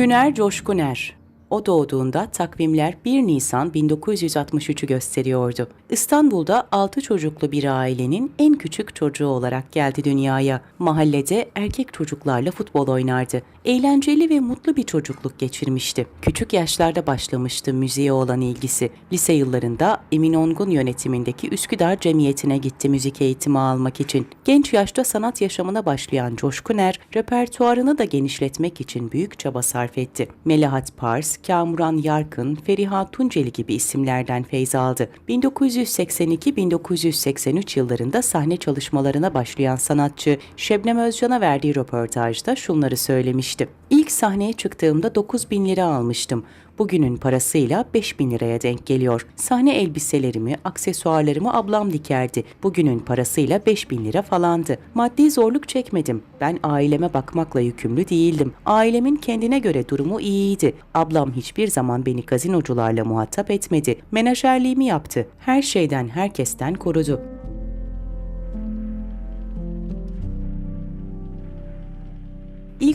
Hüner Coşkuner o doğduğunda takvimler 1 Nisan 1963'ü gösteriyordu. İstanbul'da 6 çocuklu bir ailenin en küçük çocuğu olarak geldi dünyaya. Mahallede erkek çocuklarla futbol oynardı. Eğlenceli ve mutlu bir çocukluk geçirmişti. Küçük yaşlarda başlamıştı müziğe olan ilgisi. Lise yıllarında Emin Ongun yönetimindeki Üsküdar Cemiyeti'ne gitti müzik eğitimi almak için. Genç yaşta sanat yaşamına başlayan Coşkuner, repertuarını da genişletmek için büyük çaba sarf etti. Melahat Pars, Kamuran Yarkın, Feriha Tunceli gibi isimlerden feyz aldı. 1982-1983 yıllarında sahne çalışmalarına başlayan sanatçı Şebnem Özcan'a verdiği röportajda şunları söylemişti. İlk sahneye çıktığımda 9 bin lira almıştım. Bugünün parasıyla 5 bin liraya denk geliyor. Sahne elbiselerimi, aksesuarlarımı ablam dikerdi. Bugünün parasıyla 5 bin lira falandı. Maddi zorluk çekmedim. Ben aileme bakmakla yükümlü değildim. Ailemin kendine göre durumu iyiydi. Ablam hiçbir zaman beni gazinocularla muhatap etmedi. Menajerliğimi yaptı. Her şeyden, herkesten korudu.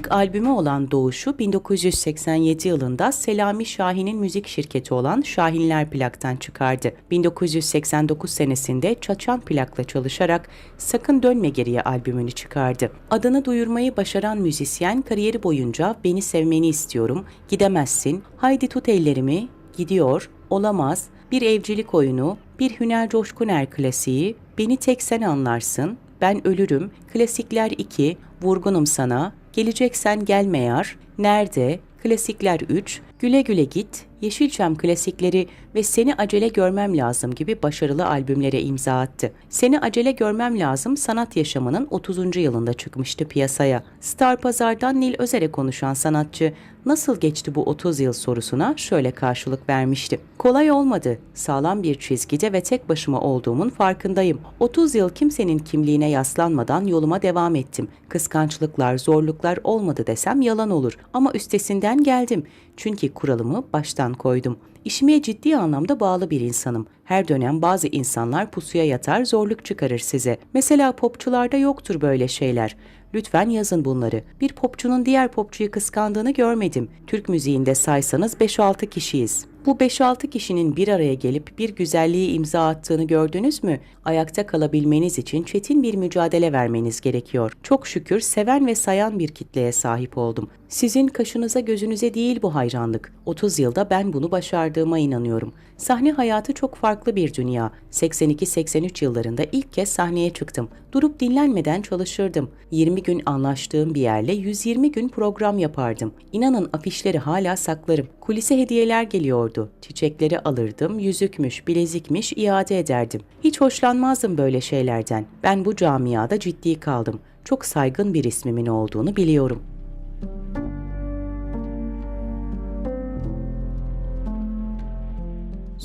İlk albümü olan Doğuş'u 1987 yılında Selami Şahin'in müzik şirketi olan Şahinler Plak'tan çıkardı. 1989 senesinde Çaçan Plak'la çalışarak Sakın Dönme Geriye albümünü çıkardı. Adını duyurmayı başaran müzisyen kariyeri boyunca Beni Sevmeni istiyorum, Gidemezsin, Haydi Tut Ellerimi, Gidiyor, Olamaz, Bir Evcilik Oyunu, Bir Hüner Coşkuner klasiği, Beni Tek Sen Anlarsın, Ben Ölürüm, Klasikler 2, Vurgunum Sana, Geleceksen Gelme Yar, Nerede, Klasikler 3, Güle Güle Git, Yeşilçam klasikleri ve Seni Acele Görmem Lazım gibi başarılı albümlere imza attı. Seni Acele Görmem Lazım sanat yaşamının 30. yılında çıkmıştı piyasaya. Star Pazar'dan Nil Özer'e konuşan sanatçı, nasıl geçti bu 30 yıl sorusuna şöyle karşılık vermişti. Kolay olmadı. Sağlam bir çizgide ve tek başıma olduğumun farkındayım. 30 yıl kimsenin kimliğine yaslanmadan yoluma devam ettim. Kıskançlıklar, zorluklar olmadı desem yalan olur. Ama üstesinden geldim. Çünkü kuralımı baştan koydum. İşime ciddi anlamda bağlı bir insanım. Her dönem bazı insanlar pusuya yatar, zorluk çıkarır size. Mesela popçularda yoktur böyle şeyler. Lütfen yazın bunları. Bir popçunun diğer popçuyu kıskandığını görmedim. Türk müziğinde saysanız 5-6 kişiyiz. Bu 5-6 kişinin bir araya gelip bir güzelliği imza attığını gördünüz mü? Ayakta kalabilmeniz için çetin bir mücadele vermeniz gerekiyor. Çok şükür seven ve sayan bir kitleye sahip oldum. Sizin kaşınıza gözünüze değil bu hayranlık. 30 yılda ben bunu başardığıma inanıyorum. Sahne hayatı çok farklı bir dünya. 82-83 yıllarında ilk kez sahneye çıktım. Durup dinlenmeden çalışırdım. 20 gün anlaştığım bir yerle 120 gün program yapardım. İnanın afişleri hala saklarım. Kulise hediyeler geliyordu. Çiçekleri alırdım, yüzükmüş, bilezikmiş iade ederdim. Hiç hoşlanmazdım böyle şeylerden. Ben bu camiada ciddi kaldım. Çok saygın bir ismimin olduğunu biliyorum.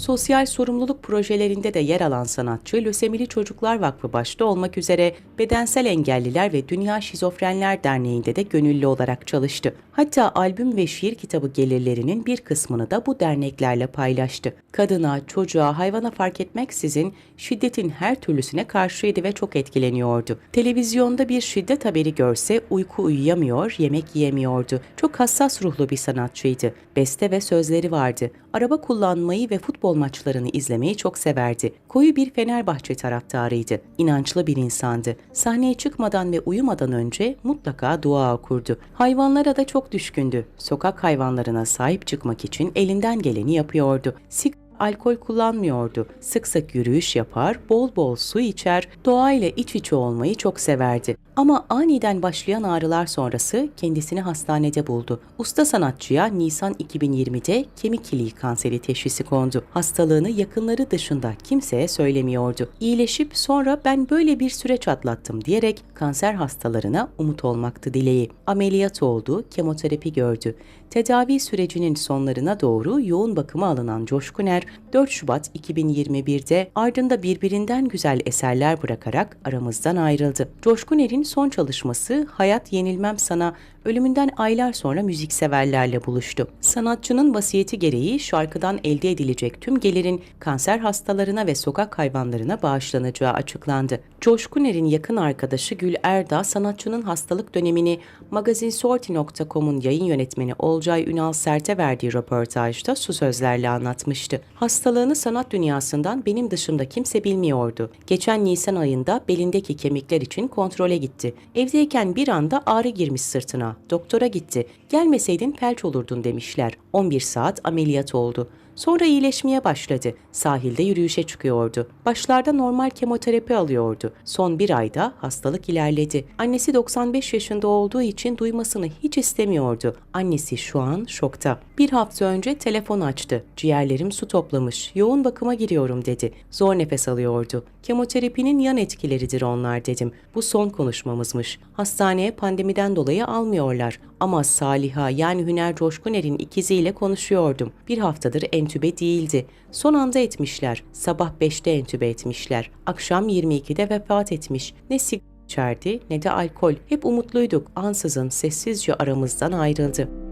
Sosyal sorumluluk projelerinde de yer alan sanatçı, Lösemili Çocuklar Vakfı başta olmak üzere Bedensel Engelliler ve Dünya Şizofrenler Derneği'nde de gönüllü olarak çalıştı. Hatta albüm ve şiir kitabı gelirlerinin bir kısmını da bu derneklerle paylaştı. Kadına, çocuğa, hayvana fark etmeksizin şiddetin her türlüsüne karşıydı ve çok etkileniyordu. Televizyonda bir şiddet haberi görse uyku uyuyamıyor, yemek yiyemiyordu. Çok hassas ruhlu bir sanatçıydı. Beste ve sözleri vardı. Araba kullanmayı ve futbol maçlarını izlemeyi çok severdi. Koyu bir Fenerbahçe taraftarıydı. İnançlı bir insandı. Sahneye çıkmadan ve uyumadan önce mutlaka dua okurdu. Hayvanlara da çok düşkündü. Sokak hayvanlarına sahip çıkmak için elinden geleni yapıyordu. Sig alkol kullanmıyordu. Sık sık yürüyüş yapar, bol bol su içer, doğayla iç içe olmayı çok severdi. Ama aniden başlayan ağrılar sonrası kendisini hastanede buldu. Usta sanatçıya Nisan 2020'de kemik iliği kanseri teşhisi kondu. Hastalığını yakınları dışında kimseye söylemiyordu. İyileşip sonra ben böyle bir süreç atlattım diyerek kanser hastalarına umut olmaktı dileği. Ameliyat oldu, kemoterapi gördü. Tedavi sürecinin sonlarına doğru yoğun bakıma alınan Coşkuner 4 Şubat 2021'de ardında birbirinden güzel eserler bırakarak aramızdan ayrıldı. Coşkuner'in son çalışması Hayat Yenilmem Sana ölümünden aylar sonra müzikseverlerle buluştu. Sanatçının vasiyeti gereği şarkıdan elde edilecek tüm gelirin kanser hastalarına ve sokak hayvanlarına bağışlanacağı açıklandı. Coşkuner'in yakın arkadaşı Gül Erdağ sanatçının hastalık dönemini magazinsorti.com'un yayın yönetmeni olduğu Olcay Ünal Sert'e verdiği röportajda şu sözlerle anlatmıştı. Hastalığını sanat dünyasından benim dışımda kimse bilmiyordu. Geçen Nisan ayında belindeki kemikler için kontrole gitti. Evdeyken bir anda ağrı girmiş sırtına. Doktora gitti. Gelmeseydin felç olurdun demişler. 11 saat ameliyat oldu. Sonra iyileşmeye başladı. Sahilde yürüyüşe çıkıyordu. Başlarda normal kemoterapi alıyordu. Son bir ayda hastalık ilerledi. Annesi 95 yaşında olduğu için duymasını hiç istemiyordu. Annesi şu an şokta. Bir hafta önce telefon açtı. Ciğerlerim su toplamış. Yoğun bakıma giriyorum dedi. Zor nefes alıyordu. Kemoterapinin yan etkileridir onlar dedim. Bu son konuşmamızmış. Hastaneye pandemiden dolayı almıyorlar. Ama Saliha yani Hüner Coşkuner'in ikiziyle konuşuyordum. Bir haftadır entübe değildi. Son anda etmişler. Sabah 5'te entübe etmişler. Akşam 22'de vefat etmiş. Ne sigara içerdi ne de alkol. Hep umutluyduk. Ansızın sessizce aramızdan ayrıldı.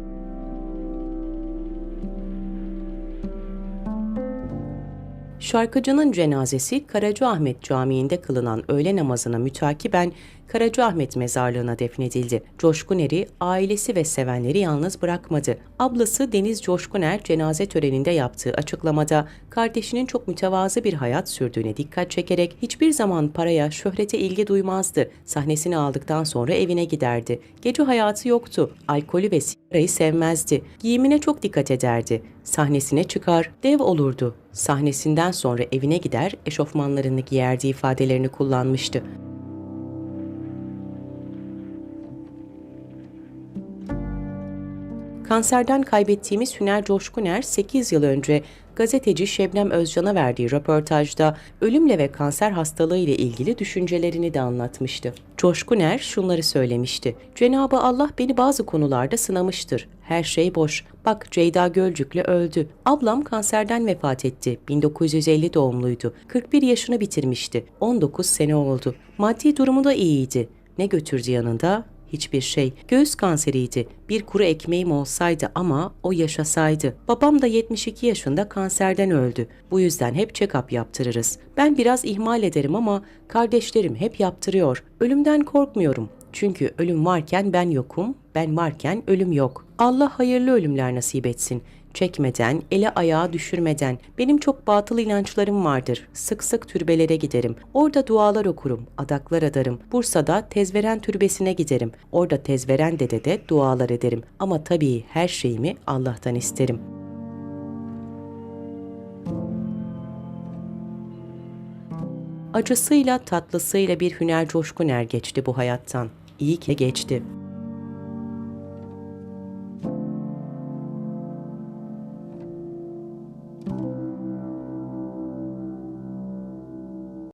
Şarkıcının cenazesi Karacaahmet Camii'nde kılınan öğle namazına mütakiben Karacaahmet mezarlığına defnedildi. Coşkuner'i ailesi ve sevenleri yalnız bırakmadı. Ablası Deniz Coşkuner cenaze töreninde yaptığı açıklamada kardeşinin çok mütevazı bir hayat sürdüğüne dikkat çekerek hiçbir zaman paraya, şöhrete ilgi duymazdı. Sahnesini aldıktan sonra evine giderdi. Gece hayatı yoktu. Alkolü ve sigarayı sevmezdi. Giyimine çok dikkat ederdi. Sahnesine çıkar, dev olurdu. Sahnesinden sonra evine gider, eşofmanlarını giyerdi ifadelerini kullanmıştı. Kanserden kaybettiğimiz Hüner Coşkuner 8 yıl önce gazeteci Şebnem Özcan'a verdiği röportajda ölümle ve kanser hastalığı ile ilgili düşüncelerini de anlatmıştı. Coşkuner şunları söylemişti. Cenabı Allah beni bazı konularda sınamıştır. Her şey boş. Bak Ceyda Gölcük'le öldü. Ablam kanserden vefat etti. 1950 doğumluydu. 41 yaşını bitirmişti. 19 sene oldu. Maddi durumu da iyiydi. Ne götürdü yanında? Hiçbir şey. Göğüs kanseriydi. Bir kuru ekmeğim olsaydı ama o yaşasaydı. Babam da 72 yaşında kanserden öldü. Bu yüzden hep check-up yaptırırız. Ben biraz ihmal ederim ama kardeşlerim hep yaptırıyor. Ölümden korkmuyorum. Çünkü ölüm varken ben yokum, ben varken ölüm yok. Allah hayırlı ölümler nasip etsin çekmeden, ele ayağa düşürmeden. Benim çok batıl inançlarım vardır. Sık sık türbelere giderim. Orada dualar okurum, adaklar adarım. Bursa'da Tezveren Türbesi'ne giderim. Orada Tezveren dede de dualar ederim. Ama tabii her şeyimi Allah'tan isterim. Acısıyla tatlısıyla bir Hüner Coşkuner geçti bu hayattan. İyi ki geçti.